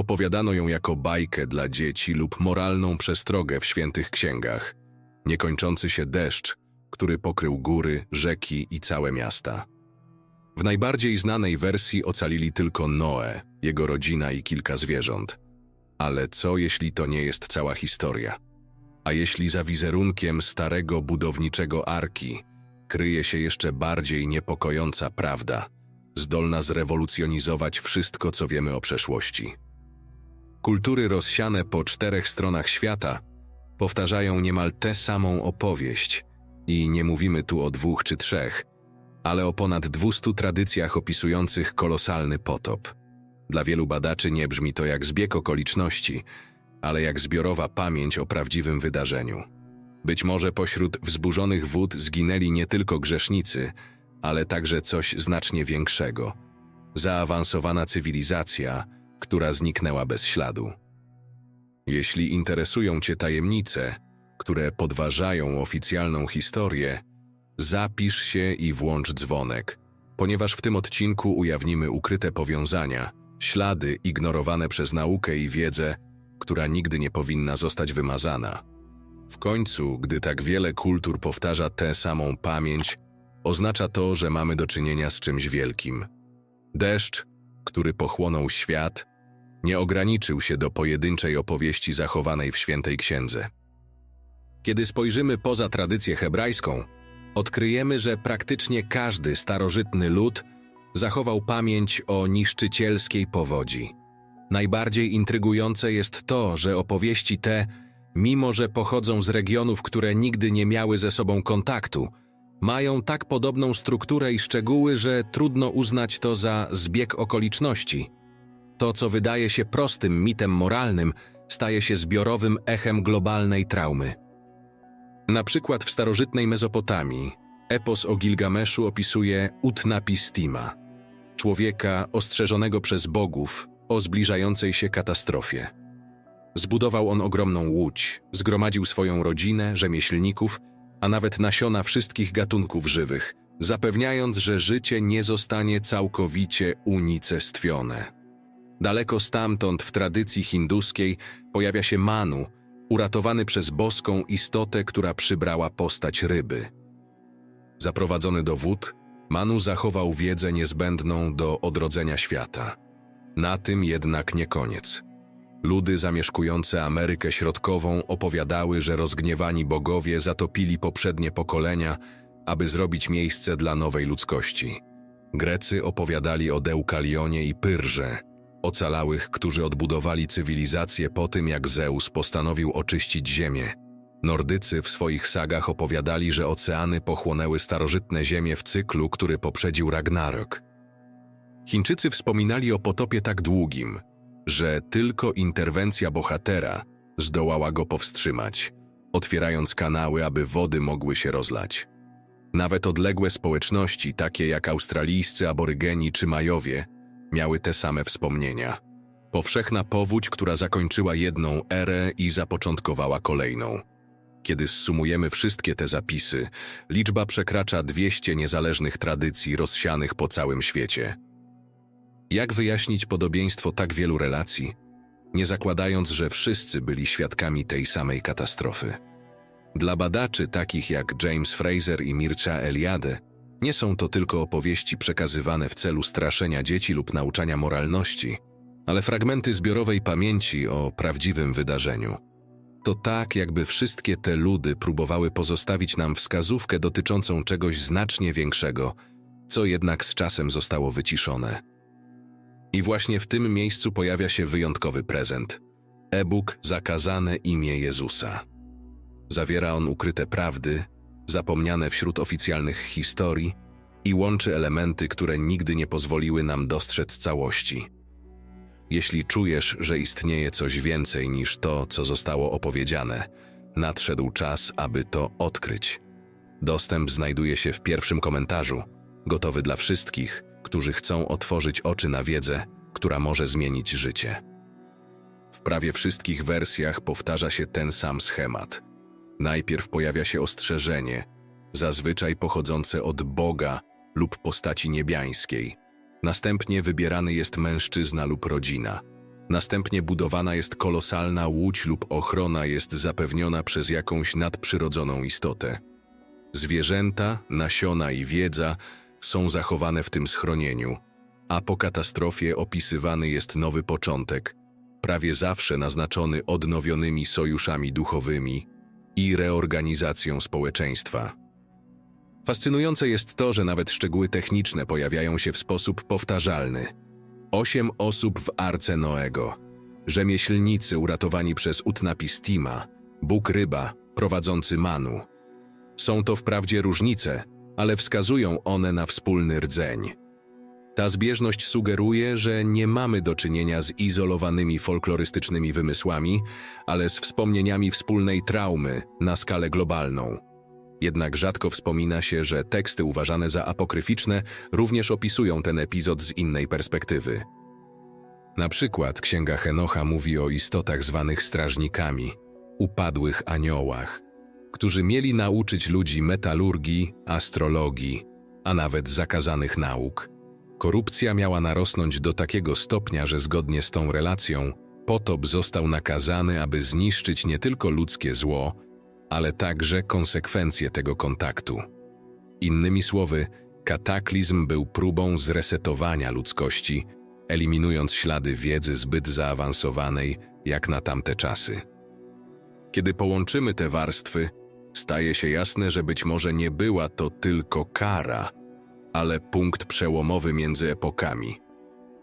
Opowiadano ją jako bajkę dla dzieci lub moralną przestrogę w świętych księgach. Niekończący się deszcz, który pokrył góry, rzeki i całe miasta. W najbardziej znanej wersji ocalili tylko Noe, jego rodzina i kilka zwierząt. Ale co jeśli to nie jest cała historia? A jeśli za wizerunkiem starego budowniczego arki kryje się jeszcze bardziej niepokojąca prawda, zdolna zrewolucjonizować wszystko, co wiemy o przeszłości? Kultury rozsiane po czterech stronach świata powtarzają niemal tę samą opowieść i nie mówimy tu o dwóch czy trzech, ale o ponad 200 tradycjach opisujących kolosalny potop. Dla wielu badaczy nie brzmi to jak zbieg okoliczności, ale jak zbiorowa pamięć o prawdziwym wydarzeniu. Być może pośród wzburzonych wód zginęli nie tylko grzesznicy, ale także coś znacznie większego zaawansowana cywilizacja, która zniknęła bez śladu. Jeśli interesują Cię tajemnice, które podważają oficjalną historię, zapisz się i włącz dzwonek, ponieważ w tym odcinku ujawnimy ukryte powiązania, ślady ignorowane przez naukę i wiedzę, która nigdy nie powinna zostać wymazana. W końcu, gdy tak wiele kultur powtarza tę samą pamięć, oznacza to, że mamy do czynienia z czymś wielkim. Deszcz, który pochłonął świat, nie ograniczył się do pojedynczej opowieści zachowanej w świętej księdze. Kiedy spojrzymy poza tradycję hebrajską, odkryjemy, że praktycznie każdy starożytny lud zachował pamięć o niszczycielskiej powodzi. Najbardziej intrygujące jest to, że opowieści te, mimo że pochodzą z regionów, które nigdy nie miały ze sobą kontaktu, mają tak podobną strukturę i szczegóły, że trudno uznać to za zbieg okoliczności. To, co wydaje się prostym mitem moralnym, staje się zbiorowym echem globalnej traumy. Na przykład w starożytnej Mezopotamii epos o Gilgameszu opisuje Utnapistima, człowieka ostrzeżonego przez bogów o zbliżającej się katastrofie. Zbudował on ogromną łódź, zgromadził swoją rodzinę, rzemieślników, a nawet nasiona wszystkich gatunków żywych, zapewniając, że życie nie zostanie całkowicie unicestwione. Daleko stamtąd w tradycji hinduskiej pojawia się Manu, uratowany przez boską istotę, która przybrała postać ryby. Zaprowadzony do wód, Manu zachował wiedzę niezbędną do odrodzenia świata. Na tym jednak nie koniec. Ludy zamieszkujące Amerykę Środkową opowiadały, że rozgniewani bogowie zatopili poprzednie pokolenia, aby zrobić miejsce dla nowej ludzkości. Grecy opowiadali o Deukalionie i Pyrrze, ocalałych, którzy odbudowali cywilizację po tym, jak Zeus postanowił oczyścić ziemię. Nordycy w swoich sagach opowiadali, że oceany pochłonęły starożytne ziemie w cyklu, który poprzedził Ragnarok. Chińczycy wspominali o potopie tak długim, że tylko interwencja bohatera zdołała go powstrzymać, otwierając kanały, aby wody mogły się rozlać. Nawet odległe społeczności, takie jak australijscy aborygeni czy Majowie, miały te same wspomnienia. Powszechna powódź, która zakończyła jedną erę i zapoczątkowała kolejną. Kiedy zsumujemy wszystkie te zapisy, liczba przekracza 200 niezależnych tradycji rozsianych po całym świecie. Jak wyjaśnić podobieństwo tak wielu relacji, nie zakładając, że wszyscy byli świadkami tej samej katastrofy? Dla badaczy takich jak James Fraser i Mircea Eliade, nie są to tylko opowieści przekazywane w celu straszenia dzieci lub nauczania moralności, ale fragmenty zbiorowej pamięci o prawdziwym wydarzeniu. To tak, jakby wszystkie te ludy próbowały pozostawić nam wskazówkę dotyczącą czegoś znacznie większego, co jednak z czasem zostało wyciszone. I właśnie w tym miejscu pojawia się wyjątkowy prezent e-book Zakazane imię Jezusa. Zawiera on ukryte prawdy, zapomniane wśród oficjalnych historii i łączy elementy, które nigdy nie pozwoliły nam dostrzec całości. Jeśli czujesz, że istnieje coś więcej niż to, co zostało opowiedziane, nadszedł czas, aby to odkryć. Dostęp znajduje się w pierwszym komentarzu, gotowy dla wszystkich, którzy chcą otworzyć oczy na wiedzę, która może zmienić życie. W prawie wszystkich wersjach powtarza się ten sam schemat – Najpierw pojawia się ostrzeżenie, zazwyczaj pochodzące od Boga lub postaci niebiańskiej. Następnie wybierany jest mężczyzna lub rodzina. Następnie budowana jest kolosalna łódź lub ochrona jest zapewniona przez jakąś nadprzyrodzoną istotę. Zwierzęta, nasiona i wiedza są zachowane w tym schronieniu, a po katastrofie opisywany jest nowy początek, prawie zawsze naznaczony odnowionymi sojuszami duchowymi i reorganizacją społeczeństwa. Fascynujące jest to, że nawet szczegóły techniczne pojawiają się w sposób powtarzalny. Osiem osób w Arce Noego, rzemieślnicy uratowani przez Utnapistima, Bóg ryba, prowadzący Manu. Są to wprawdzie różnice, ale wskazują one na wspólny rdzeń. Ta zbieżność sugeruje, że nie mamy do czynienia z izolowanymi folklorystycznymi wymysłami, ale z wspomnieniami wspólnej traumy na skalę globalną. Jednak rzadko wspomina się, że teksty uważane za apokryficzne również opisują ten epizod z innej perspektywy. Na przykład Księga Henocha mówi o istotach zwanych strażnikami, upadłych aniołach, którzy mieli nauczyć ludzi metalurgii, astrologii, a nawet zakazanych nauk. Korupcja miała narosnąć do takiego stopnia, że zgodnie z tą relacją potop został nakazany, aby zniszczyć nie tylko ludzkie zło, ale także konsekwencje tego kontaktu. Innymi słowy, kataklizm był próbą zresetowania ludzkości, eliminując ślady wiedzy zbyt zaawansowanej jak na tamte czasy. Kiedy połączymy te warstwy, staje się jasne, że być może nie była to tylko kara, ale punkt przełomowy między epokami.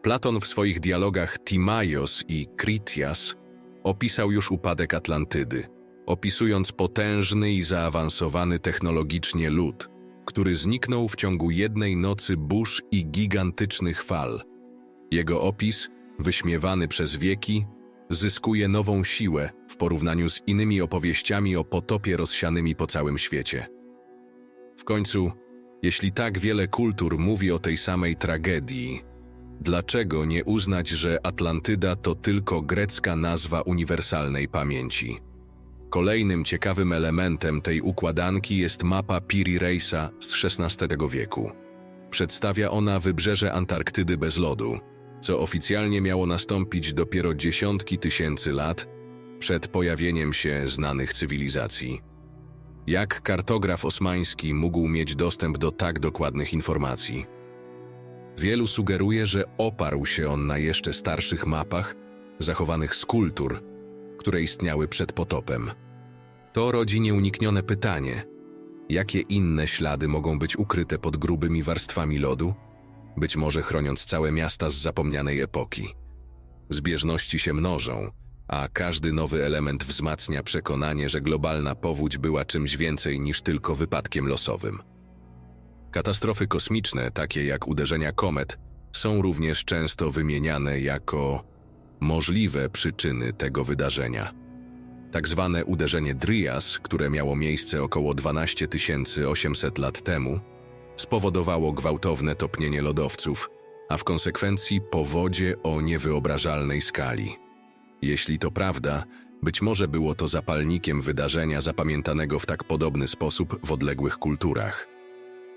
Platon w swoich dialogach Timaios i Critias opisał już upadek Atlantydy, opisując potężny i zaawansowany technologicznie lud, który zniknął w ciągu jednej nocy burz i gigantycznych fal. Jego opis, wyśmiewany przez wieki, zyskuje nową siłę w porównaniu z innymi opowieściami o potopie rozsianymi po całym świecie. W końcu, jeśli tak wiele kultur mówi o tej samej tragedii, dlaczego nie uznać, że Atlantyda to tylko grecka nazwa uniwersalnej pamięci? Kolejnym ciekawym elementem tej układanki jest mapa Piri Reisa z XVI wieku. Przedstawia ona wybrzeże Antarktydy bez lodu, co oficjalnie miało nastąpić dopiero dziesiątki tysięcy lat przed pojawieniem się znanych cywilizacji. Jak kartograf osmański mógł mieć dostęp do tak dokładnych informacji? Wielu sugeruje, że oparł się on na jeszcze starszych mapach zachowanych z kultur, które istniały przed potopem. To rodzi nieuniknione pytanie: jakie inne ślady mogą być ukryte pod grubymi warstwami lodu? Być może chroniąc całe miasta z zapomnianej epoki. Zbieżności się mnożą, a każdy nowy element wzmacnia przekonanie, że globalna powódź była czymś więcej niż tylko wypadkiem losowym. Katastrofy kosmiczne, takie jak uderzenia komet, są również często wymieniane jako możliwe przyczyny tego wydarzenia. Tak zwane uderzenie Dryas, które miało miejsce około 12 800 lat temu, spowodowało gwałtowne topnienie lodowców, a w konsekwencji powodzie o niewyobrażalnej skali. Jeśli to prawda, być może było to zapalnikiem wydarzenia zapamiętanego w tak podobny sposób w odległych kulturach.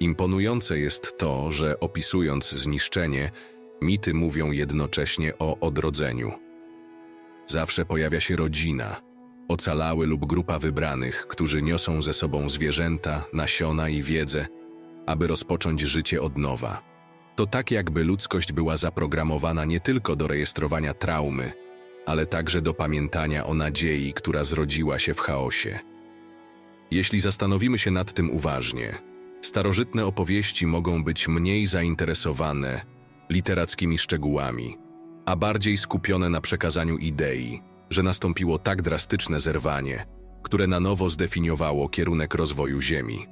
Imponujące jest to, że opisując zniszczenie, mity mówią jednocześnie o odrodzeniu. Zawsze pojawia się rodzina, ocalały lub grupa wybranych, którzy niosą ze sobą zwierzęta, nasiona i wiedzę, aby rozpocząć życie od nowa. To tak, jakby ludzkość była zaprogramowana nie tylko do rejestrowania traumy, ale także do pamiętania o nadziei, która zrodziła się w chaosie. Jeśli zastanowimy się nad tym uważnie, starożytne opowieści mogą być mniej zainteresowane literackimi szczegółami, a bardziej skupione na przekazaniu idei, że nastąpiło tak drastyczne zerwanie, które na nowo zdefiniowało kierunek rozwoju Ziemi.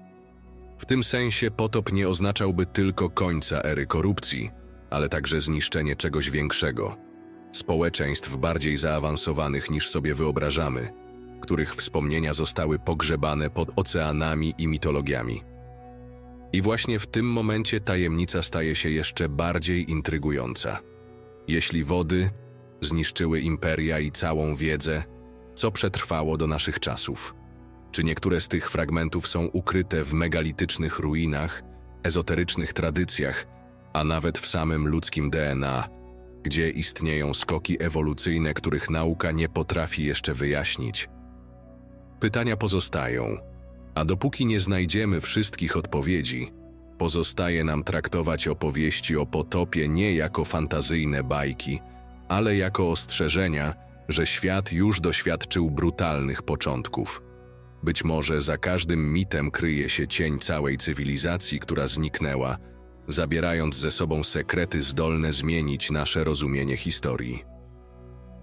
W tym sensie potop nie oznaczałby tylko końca ery korupcji, ale także zniszczenie czegoś większego społeczeństw bardziej zaawansowanych niż sobie wyobrażamy, których wspomnienia zostały pogrzebane pod oceanami i mitologiami. I właśnie w tym momencie tajemnica staje się jeszcze bardziej intrygująca. Jeśli wody zniszczyły imperia i całą wiedzę, co przetrwało do naszych czasów? Czy niektóre z tych fragmentów są ukryte w megalitycznych ruinach, ezoterycznych tradycjach, a nawet w samym ludzkim DNA, gdzie istnieją skoki ewolucyjne, których nauka nie potrafi jeszcze wyjaśnić. Pytania pozostają, a dopóki nie znajdziemy wszystkich odpowiedzi, pozostaje nam traktować opowieści o potopie nie jako fantazyjne bajki, ale jako ostrzeżenia, że świat już doświadczył brutalnych początków. Być może za każdym mitem kryje się cień całej cywilizacji, która zniknęła, zabierając ze sobą sekrety zdolne zmienić nasze rozumienie historii.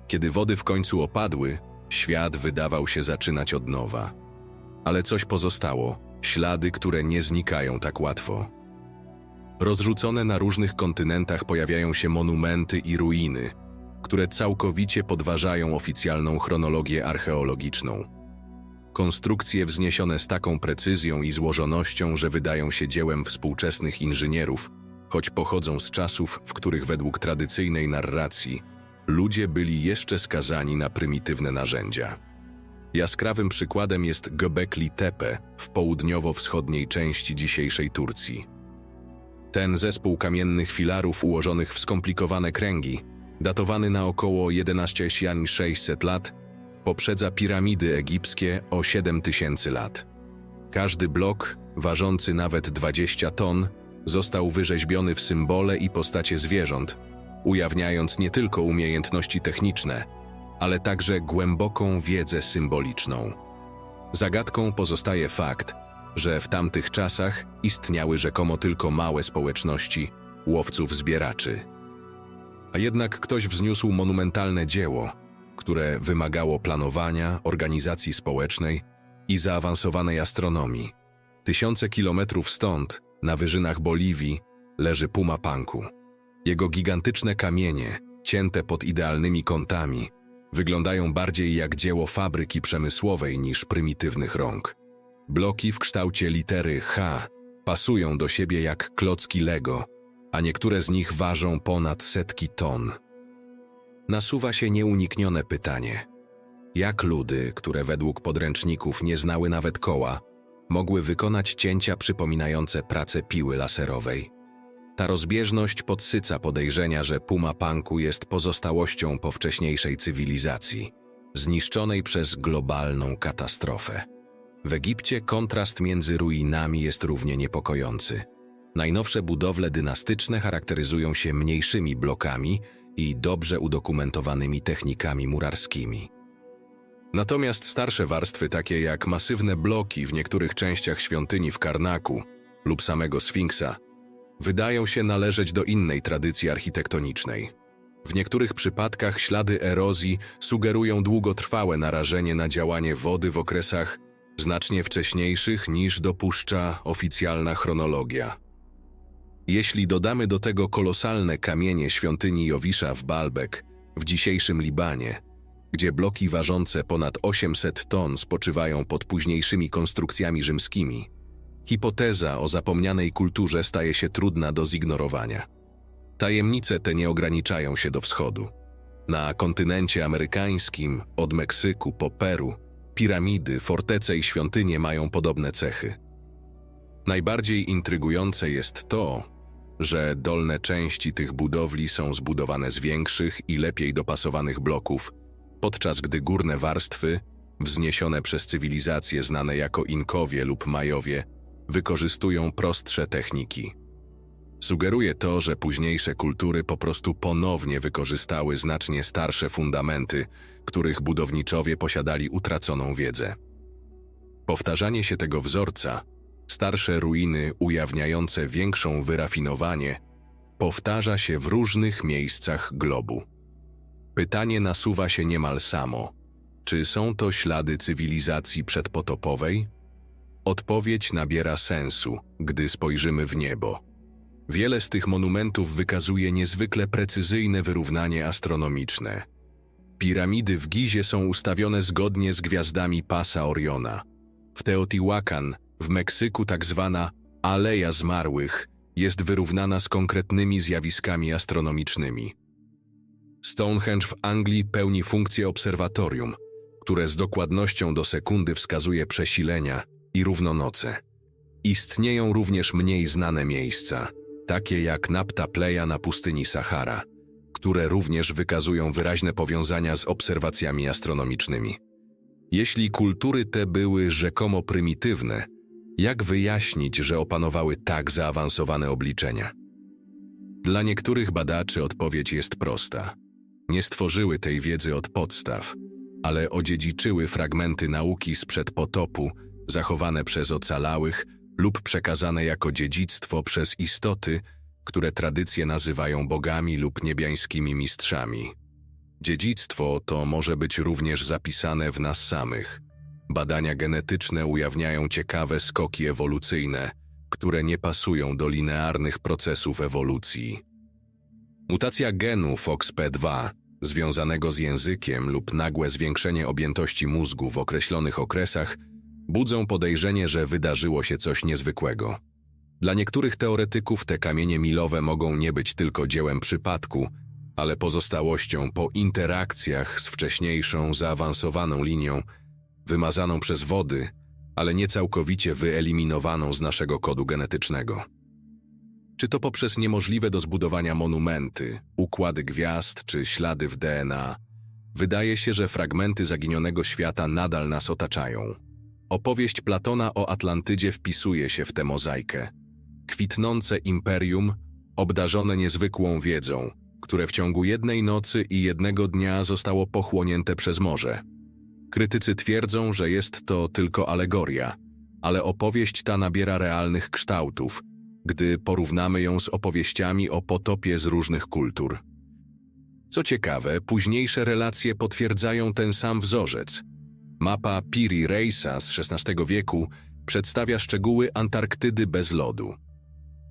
Kiedy wody w końcu opadły, świat wydawał się zaczynać od nowa. Ale coś pozostało, ślady, które nie znikają tak łatwo. Rozrzucone na różnych kontynentach pojawiają się monumenty i ruiny, które całkowicie podważają oficjalną chronologię archeologiczną. Konstrukcje wzniesione z taką precyzją i złożonością, że wydają się dziełem współczesnych inżynierów, choć pochodzą z czasów, w których według tradycyjnej narracji ludzie byli jeszcze skazani na prymitywne narzędzia. Jaskrawym przykładem jest Göbekli Tepe w południowo-wschodniej części dzisiejszej Turcji. Ten zespół kamiennych filarów ułożonych w skomplikowane kręgi, datowany na około 11600 lat, poprzedza piramidy egipskie o 7000 lat. Każdy blok, ważący nawet 20 ton, został wyrzeźbiony w symbole i postacie zwierząt, ujawniając nie tylko umiejętności techniczne, ale także głęboką wiedzę symboliczną. Zagadką pozostaje fakt, że w tamtych czasach istniały rzekomo tylko małe społeczności łowców-zbieraczy. A jednak ktoś wzniósł monumentalne dzieło, które wymagało planowania, organizacji społecznej i zaawansowanej astronomii. Tysiące kilometrów stąd, na wyżynach Boliwii, leży Puma Panku. Jego gigantyczne kamienie, cięte pod idealnymi kątami, wyglądają bardziej jak dzieło fabryki przemysłowej niż prymitywnych rąk. Bloki w kształcie litery H pasują do siebie jak klocki Lego, a niektóre z nich ważą ponad setki ton. Nasuwa się nieuniknione pytanie: jak ludy, które według podręczników nie znały nawet koła, mogły wykonać cięcia przypominające pracę piły laserowej? Ta rozbieżność podsyca podejrzenia, że Puma Punku jest pozostałością po wcześniejszej cywilizacji, zniszczonej przez globalną katastrofę. W Egipcie kontrast między ruinami jest równie niepokojący. Najnowsze budowle dynastyczne charakteryzują się mniejszymi blokami i dobrze udokumentowanymi technikami murarskimi. Natomiast starsze warstwy, takie jak masywne bloki w niektórych częściach świątyni w Karnaku lub samego Sfinksa, wydają się należeć do innej tradycji architektonicznej. W niektórych przypadkach ślady erozji sugerują długotrwałe narażenie na działanie wody w okresach znacznie wcześniejszych niż dopuszcza oficjalna chronologia. Jeśli dodamy do tego kolosalne kamienie świątyni Jowisza w Baalbek w dzisiejszym Libanie, gdzie bloki ważące ponad 800 ton spoczywają pod późniejszymi konstrukcjami rzymskimi, hipoteza o zapomnianej kulturze staje się trudna do zignorowania. Tajemnice te nie ograniczają się do wschodu. Na kontynencie amerykańskim, od Meksyku po Peru, piramidy, fortece i świątynie mają podobne cechy. Najbardziej intrygujące jest to, że dolne części tych budowli są zbudowane z większych i lepiej dopasowanych bloków, podczas gdy górne warstwy, wzniesione przez cywilizacje znane jako Inkowie lub Majowie, wykorzystują prostsze techniki. Sugeruje to, że późniejsze kultury po prostu ponownie wykorzystały znacznie starsze fundamenty, których budowniczowie posiadali utraconą wiedzę. Powtarzanie się tego wzorca, starsze ruiny ujawniające większą wyrafinowanie, powtarza się w różnych miejscach globu. Pytanie nasuwa się niemal samo: czy są to ślady cywilizacji przedpotopowej? Odpowiedź nabiera sensu, gdy spojrzymy w niebo. Wiele z tych monumentów wykazuje niezwykle precyzyjne wyrównanie astronomiczne. Piramidy w Gizie są ustawione zgodnie z gwiazdami pasa Oriona. W Teotihuacan, w Meksyku tak zwana Aleja Zmarłych jest wyrównana z konkretnymi zjawiskami astronomicznymi. Stonehenge w Anglii pełni funkcję obserwatorium, które z dokładnością do sekundy wskazuje przesilenia i równonoce. Istnieją również mniej znane miejsca, takie jak Napta Pleja na pustyni Sahara, które również wykazują wyraźne powiązania z obserwacjami astronomicznymi. Jeśli kultury te były rzekomo prymitywne, jak wyjaśnić, że opanowały tak zaawansowane obliczenia? Dla niektórych badaczy odpowiedź jest prosta. Nie stworzyły tej wiedzy od podstaw, ale odziedziczyły fragmenty nauki sprzed potopu, zachowane przez ocalałych lub przekazane jako dziedzictwo przez istoty, które tradycje nazywają bogami lub niebiańskimi mistrzami. Dziedzictwo to może być również zapisane w nas samych. Badania genetyczne ujawniają ciekawe skoki ewolucyjne, które nie pasują do linearnych procesów ewolucji. Mutacja genu FOXP2, związanego z językiem lub nagłe zwiększenie objętości mózgu w określonych okresach, budzą podejrzenie, że wydarzyło się coś niezwykłego. Dla niektórych teoretyków te kamienie milowe mogą nie być tylko dziełem przypadku, ale pozostałością po interakcjach z wcześniejszą, zaawansowaną linią, wymazaną przez wody, ale nie całkowicie wyeliminowaną z naszego kodu genetycznego. Czy to poprzez niemożliwe do zbudowania monumenty, układy gwiazd czy ślady w DNA, wydaje się, że fragmenty zaginionego świata nadal nas otaczają. Opowieść Platona o Atlantydzie wpisuje się w tę mozaikę. Kwitnące imperium, obdarzone niezwykłą wiedzą, które w ciągu jednej nocy i jednego dnia zostało pochłonięte przez morze. Krytycy twierdzą, że jest to tylko alegoria, ale opowieść ta nabiera realnych kształtów, gdy porównamy ją z opowieściami o potopie z różnych kultur. Co ciekawe, późniejsze relacje potwierdzają ten sam wzorzec. Mapa Piri Reisa z XVI wieku przedstawia szczegóły Antarktydy bez lodu.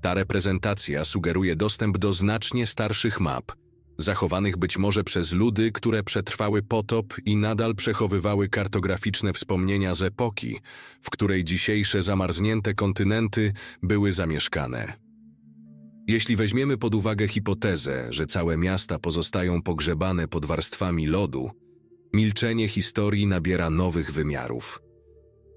Ta reprezentacja sugeruje dostęp do znacznie starszych map, zachowanych być może przez ludy, które przetrwały potop i nadal przechowywały kartograficzne wspomnienia z epoki, w której dzisiejsze zamarznięte kontynenty były zamieszkane. Jeśli weźmiemy pod uwagę hipotezę, że całe miasta pozostają pogrzebane pod warstwami lodu, milczenie historii nabiera nowych wymiarów.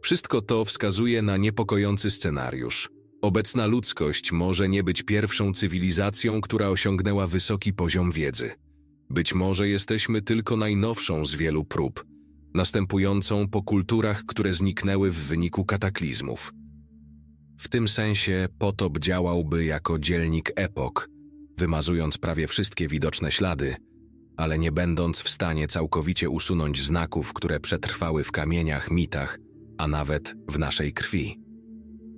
Wszystko to wskazuje na niepokojący scenariusz – Obecna ludzkość może nie być pierwszą cywilizacją, która osiągnęła wysoki poziom wiedzy. Być może jesteśmy tylko najnowszą z wielu prób, następującą po kulturach, które zniknęły w wyniku kataklizmów. W tym sensie potop działałby jako dzielnik epok, wymazując prawie wszystkie widoczne ślady, ale nie będąc w stanie całkowicie usunąć znaków, które przetrwały w kamieniach, mitach, a nawet w naszej krwi.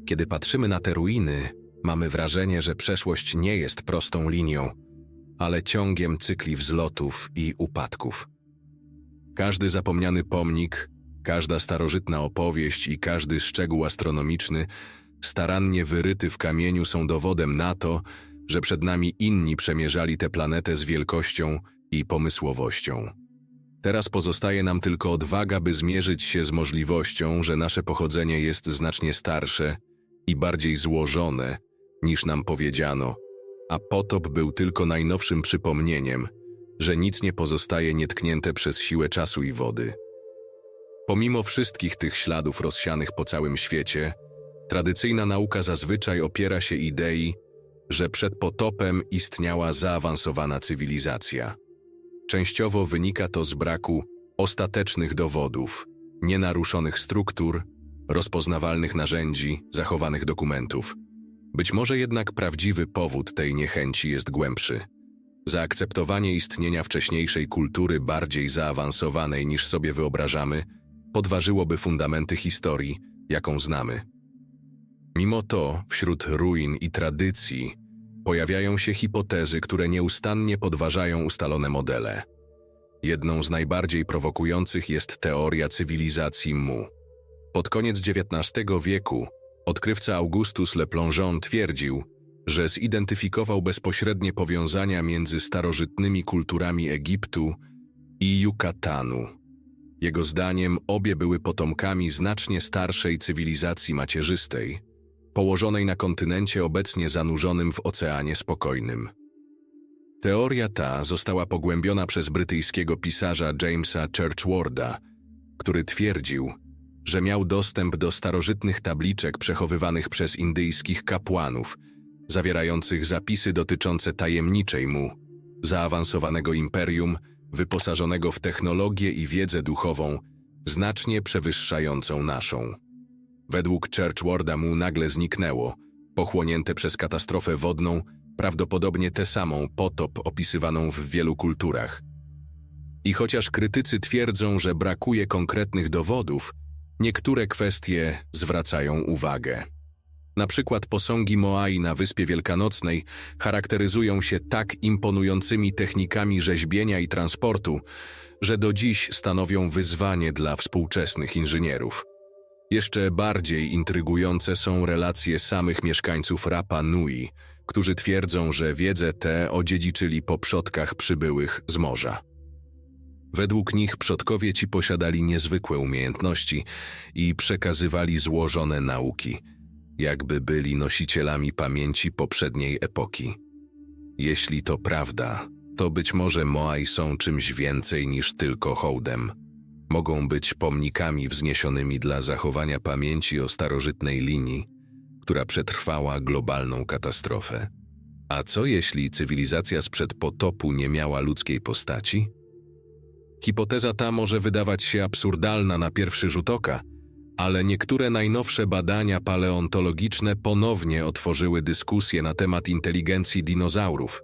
Kiedy patrzymy na te ruiny, mamy wrażenie, że przeszłość nie jest prostą linią, ale ciągiem cykli wzlotów i upadków. Każdy zapomniany pomnik, każda starożytna opowieść i każdy szczegół astronomiczny, starannie wyryty w kamieniu, są dowodem na to, że przed nami inni przemierzali tę planetę z wielkością i pomysłowością. Teraz pozostaje nam tylko odwaga, by zmierzyć się z możliwością, że nasze pochodzenie jest znacznie starsze i bardziej złożone, niż nam powiedziano, a potop był tylko najnowszym przypomnieniem, że nic nie pozostaje nietknięte przez siłę czasu i wody. Pomimo wszystkich tych śladów rozsianych po całym świecie, tradycyjna nauka zazwyczaj opiera się idei, że przed potopem istniała zaawansowana cywilizacja. Częściowo wynika to z braku ostatecznych dowodów, nienaruszonych struktur rozpoznawalnych narzędzi, zachowanych dokumentów. Być może jednak prawdziwy powód tej niechęci jest głębszy. Zaakceptowanie istnienia wcześniejszej kultury bardziej zaawansowanej niż sobie wyobrażamy podważyłoby fundamenty historii, jaką znamy. Mimo to, wśród ruin i tradycji pojawiają się hipotezy, które nieustannie podważają ustalone modele. Jedną z najbardziej prowokujących jest teoria cywilizacji Mu. Pod koniec XIX wieku odkrywca Augustus Le Plongeon twierdził, że zidentyfikował bezpośrednie powiązania między starożytnymi kulturami Egiptu i Yucatanu. Jego zdaniem obie były potomkami znacznie starszej cywilizacji macierzystej, położonej na kontynencie obecnie zanurzonym w Oceanie Spokojnym. Teoria ta została pogłębiona przez brytyjskiego pisarza Jamesa Churchwarda, który twierdził, że miał dostęp do starożytnych tabliczek przechowywanych przez indyjskich kapłanów, zawierających zapisy dotyczące tajemniczej mu zaawansowanego imperium, wyposażonego w technologię i wiedzę duchową, znacznie przewyższającą naszą. Według Churchwarda mu nagle zniknęło, pochłonięte przez katastrofę wodną, prawdopodobnie tę samą potop opisywaną w wielu kulturach. I chociaż krytycy twierdzą, że brakuje konkretnych dowodów, niektóre kwestie zwracają uwagę. Na przykład posągi Moai na Wyspie Wielkanocnej charakteryzują się tak imponującymi technikami rzeźbienia i transportu, że do dziś stanowią wyzwanie dla współczesnych inżynierów. Jeszcze bardziej intrygujące są relacje samych mieszkańców Rapa Nui, którzy twierdzą, że wiedzę tę odziedziczyli po przodkach przybyłych z morza. Według nich przodkowie ci posiadali niezwykłe umiejętności i przekazywali złożone nauki, jakby byli nosicielami pamięci poprzedniej epoki. Jeśli to prawda, to być może Moai są czymś więcej niż tylko hołdem. Mogą być pomnikami wzniesionymi dla zachowania pamięci o starożytnej linii, która przetrwała globalną katastrofę. A co jeśli cywilizacja sprzed potopu nie miała ludzkiej postaci? Hipoteza ta może wydawać się absurdalna na pierwszy rzut oka, ale niektóre najnowsze badania paleontologiczne ponownie otworzyły dyskusję na temat inteligencji dinozaurów.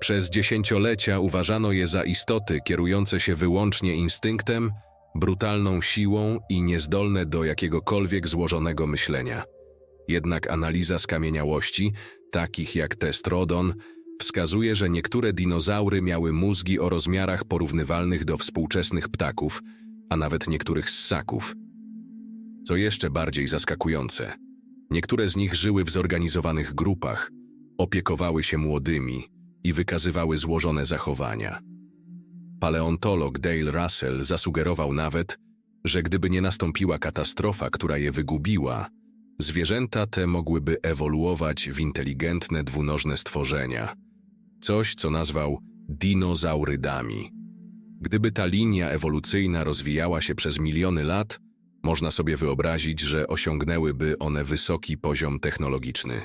Przez dziesięciolecia uważano je za istoty kierujące się wyłącznie instynktem, brutalną siłą i niezdolne do jakiegokolwiek złożonego myślenia. Jednak analiza skamieniałości, takich jak testrodon, wskazuje, że niektóre dinozaury miały mózgi o rozmiarach porównywalnych do współczesnych ptaków, a nawet niektórych ssaków. Co jeszcze bardziej zaskakujące, niektóre z nich żyły w zorganizowanych grupach, opiekowały się młodymi i wykazywały złożone zachowania. Paleontolog Dale Russell zasugerował nawet, że gdyby nie nastąpiła katastrofa, która je wygubiła, zwierzęta te mogłyby ewoluować w inteligentne dwunożne stworzenia, coś co nazwał dinozaurydami. Gdyby ta linia ewolucyjna rozwijała się przez miliony lat, można sobie wyobrazić, że osiągnęłyby one wysoki poziom technologiczny.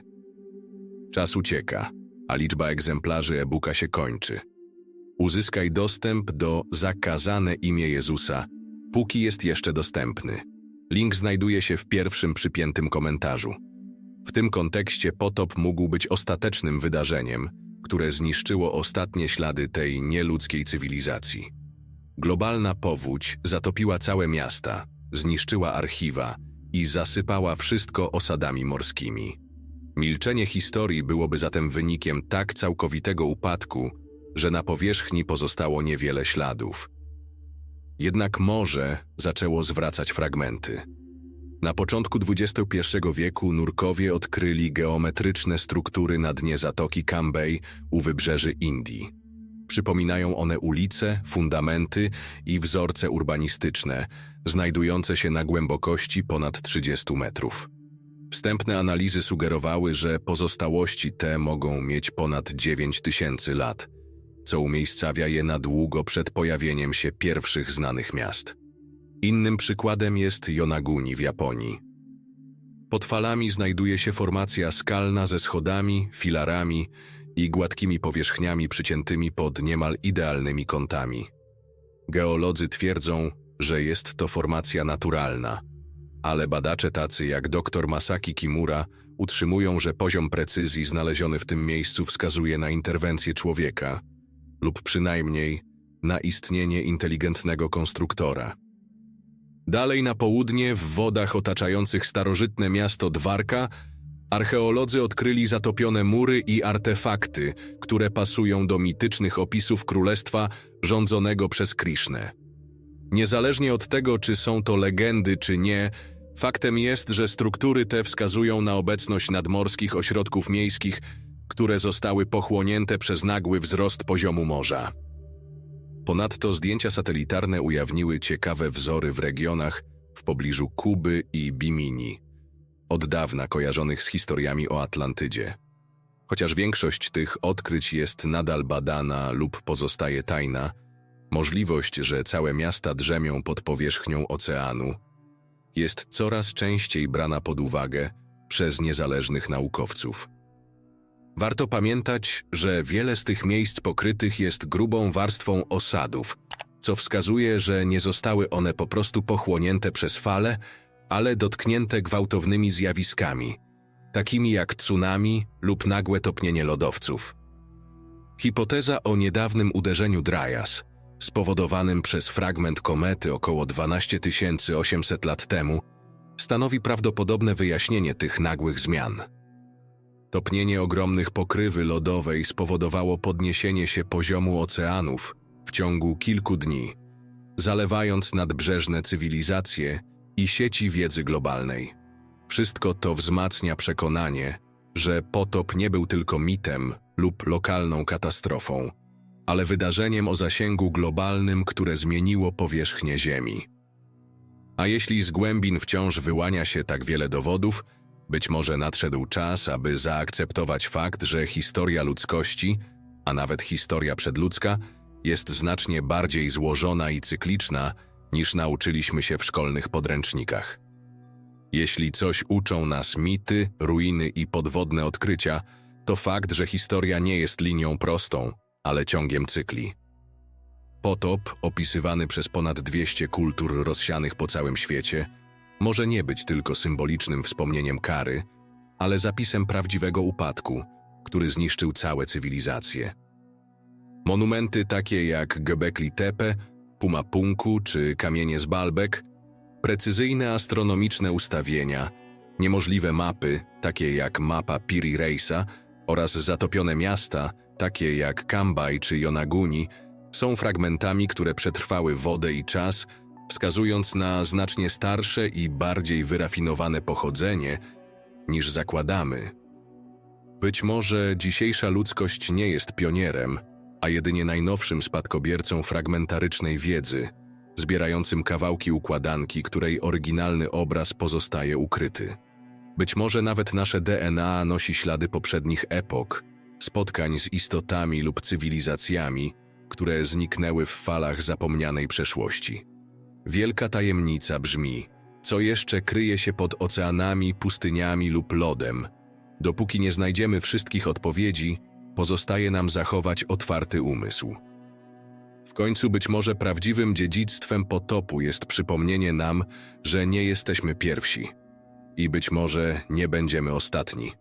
Czas ucieka, a liczba egzemplarzy e-booka się kończy. Uzyskaj dostęp do Zakazane imię Jezusa, póki jest jeszcze dostępny. Link znajduje się w pierwszym przypiętym komentarzu. W tym kontekście potop mógł być ostatecznym wydarzeniem, które zniszczyło ostatnie ślady tej nieludzkiej cywilizacji. Globalna powódź zatopiła całe miasta, zniszczyła archiwa i zasypała wszystko osadami morskimi. Milczenie historii byłoby zatem wynikiem tak całkowitego upadku, że na powierzchni pozostało niewiele śladów. Jednak morze zaczęło zwracać fragmenty. Na początku XXI wieku nurkowie odkryli geometryczne struktury na dnie Zatoki Cambay u wybrzeży Indii. Przypominają one ulice, fundamenty i wzorce urbanistyczne, znajdujące się na głębokości ponad 30 metrów. Wstępne analizy sugerowały, że pozostałości te mogą mieć ponad 9 tysięcy lat, co umiejscawia je na długo przed pojawieniem się pierwszych znanych miast. Innym przykładem jest Yonaguni w Japonii. Pod falami znajduje się formacja skalna ze schodami, filarami i gładkimi powierzchniami przyciętymi pod niemal idealnymi kątami. Geolodzy twierdzą, że jest to formacja naturalna, ale badacze tacy jak dr Masaki Kimura utrzymują, że poziom precyzji znaleziony w tym miejscu wskazuje na interwencję człowieka lub przynajmniej na istnienie inteligentnego konstruktora. Dalej na południe, w wodach otaczających starożytne miasto Dwarka, archeolodzy odkryli zatopione mury i artefakty, które pasują do mitycznych opisów królestwa rządzonego przez Krishnę. Niezależnie od tego, czy są to legendy, czy nie, faktem jest, że struktury te wskazują na obecność nadmorskich ośrodków miejskich, które zostały pochłonięte przez nagły wzrost poziomu morza. Ponadto zdjęcia satelitarne ujawniły ciekawe wzory w regionach w pobliżu Kuby i Bimini, od dawna kojarzonych z historiami o Atlantydzie. Chociaż większość tych odkryć jest nadal badana lub pozostaje tajna, możliwość, że całe miasta drzemią pod powierzchnią oceanu, jest coraz częściej brana pod uwagę przez niezależnych naukowców. Warto pamiętać, że wiele z tych miejsc pokrytych jest grubą warstwą osadów, co wskazuje, że nie zostały one po prostu pochłonięte przez fale, ale dotknięte gwałtownymi zjawiskami, takimi jak tsunami lub nagłe topnienie lodowców. Hipoteza o niedawnym uderzeniu Dryas, spowodowanym przez fragment komety około 12 800 lat temu, stanowi prawdopodobne wyjaśnienie tych nagłych zmian. Topnienie ogromnych pokrywy lodowej spowodowało podniesienie się poziomu oceanów w ciągu kilku dni, zalewając nadbrzeżne cywilizacje i sieci wiedzy globalnej. Wszystko to wzmacnia przekonanie, że potop nie był tylko mitem lub lokalną katastrofą, ale wydarzeniem o zasięgu globalnym, które zmieniło powierzchnię Ziemi. A jeśli z głębin wciąż wyłania się tak wiele dowodów, być może nadszedł czas, aby zaakceptować fakt, że historia ludzkości, a nawet historia przedludzka, jest znacznie bardziej złożona i cykliczna, niż nauczyliśmy się w szkolnych podręcznikach. Jeśli coś uczą nas mity, ruiny i podwodne odkrycia, to fakt, że historia nie jest linią prostą, ale ciągiem cykli. Potop, opisywany przez ponad 200 kultur rozsianych po całym świecie, może nie być tylko symbolicznym wspomnieniem kary, ale zapisem prawdziwego upadku, który zniszczył całe cywilizacje. Monumenty takie jak Göbekli Tepe, Pumapunku czy kamienie z Baalbek, precyzyjne astronomiczne ustawienia, niemożliwe mapy, takie jak mapa Piri Reisa oraz zatopione miasta, takie jak Kambaj czy Yonaguni, są fragmentami, które przetrwały wodę i czas, wskazując na znacznie starsze i bardziej wyrafinowane pochodzenie niż zakładamy. Być może dzisiejsza ludzkość nie jest pionierem, a jedynie najnowszym spadkobiercą fragmentarycznej wiedzy, zbierającym kawałki układanki, której oryginalny obraz pozostaje ukryty. Być może nawet nasze DNA nosi ślady poprzednich epok, spotkań z istotami lub cywilizacjami, które zniknęły w falach zapomnianej przeszłości. Wielka tajemnica brzmi, co jeszcze kryje się pod oceanami, pustyniami lub lodem. Dopóki nie znajdziemy wszystkich odpowiedzi, pozostaje nam zachować otwarty umysł. W końcu być może prawdziwym dziedzictwem potopu jest przypomnienie nam, że nie jesteśmy pierwsi i być może nie będziemy ostatni.